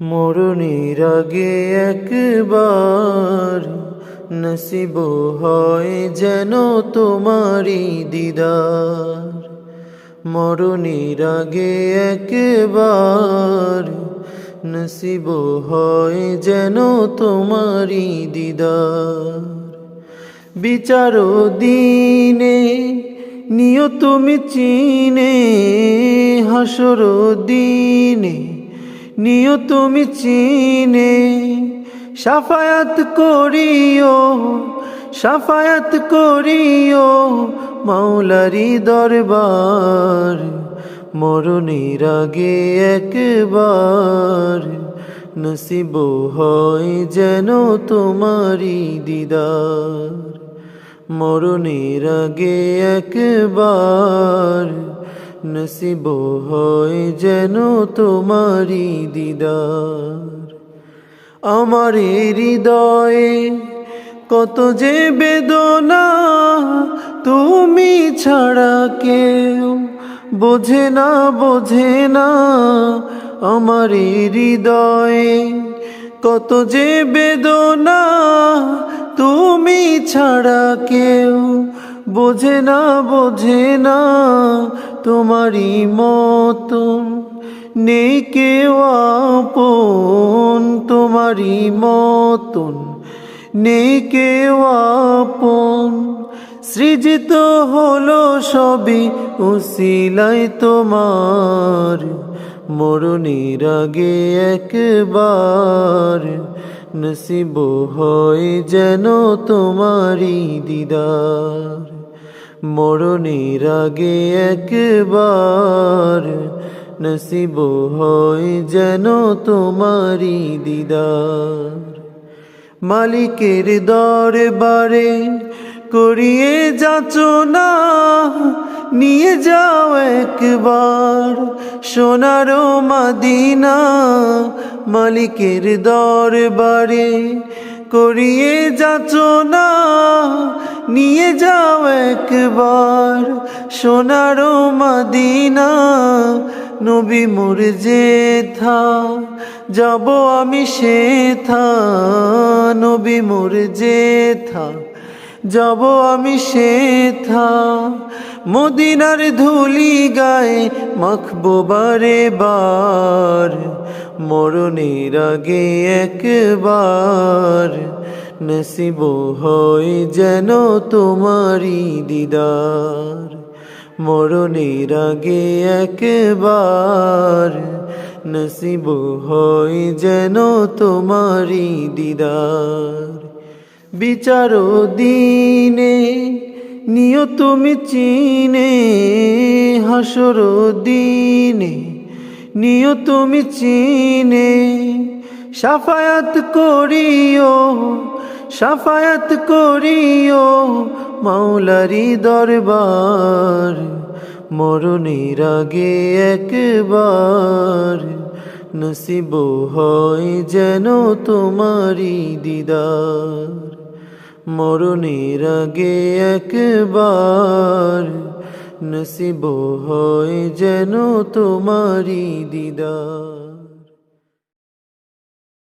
মরণের আগে একবার নসিব হয় যেন তোমারি দিদার। মরণের আগে একবার নসিব হয় যেন তোমারি দিদার। বিচার দিনে নিয় তুমি চিনে, হাসর দিনে নিয় তুমি চিনে, সাফায়াত করিও সাফায়াত করিও মাওলারি দরবার, মরণের আগে একবার নসিব হয় যেন তোমারি দিদার, মরণের আগে একবার নসিব হয় যেন তোমারি দিদার। আমার হৃদয়ে কত যে বেদনা তুমি ছাড়া কেউ বোঝে না বোঝে না। আমার হৃদয়ে কত যে বেদনা তুমি ছাড়া কেউ বোঝে না বোঝে না। তোমারই মতন নেই কেউ আপন তোমারই মতন নেই কেউ আপন। সৃজিত হলো সবই, উসিলাই তোমার। মরণের আগে একবার নসিব হয় যেন তোমারি দিদার। মরণের আগে একবার নসিব হয় যেন তোমারি দিদার। মালিকের দরবারে করিয়ে যাচনা নিয়ে যাও একবার সোনার মাদিনা। মালিকের দরবারে করিয়ে যাচনা নিয়ে যাও একবার সোনার মদিনা। নবী মোর জেথা যাব আমি সে থা, নবী মোর জেথা যাব আমি সেথা। মদিনার ধুলি গায়ে মাখবো বারে। বার মরণের আগে একবার নসিব হয় যেন তোমারি দিদার। মরণের আগে একবার নসিব হয় যেন তোমারি দিদার। বিচার দিনে নিয় তুমি চিনে হাসর দিনে নিয় তুমি চিনে, সাফায়াত করিও সাফায়াত করিও মাওলারি দরবার, মরণের আগে একবার। নসিব হয় যেন তোমারি দিদার। মরণের আগে একবার নসিব হয় যেন তোমারি দিদার।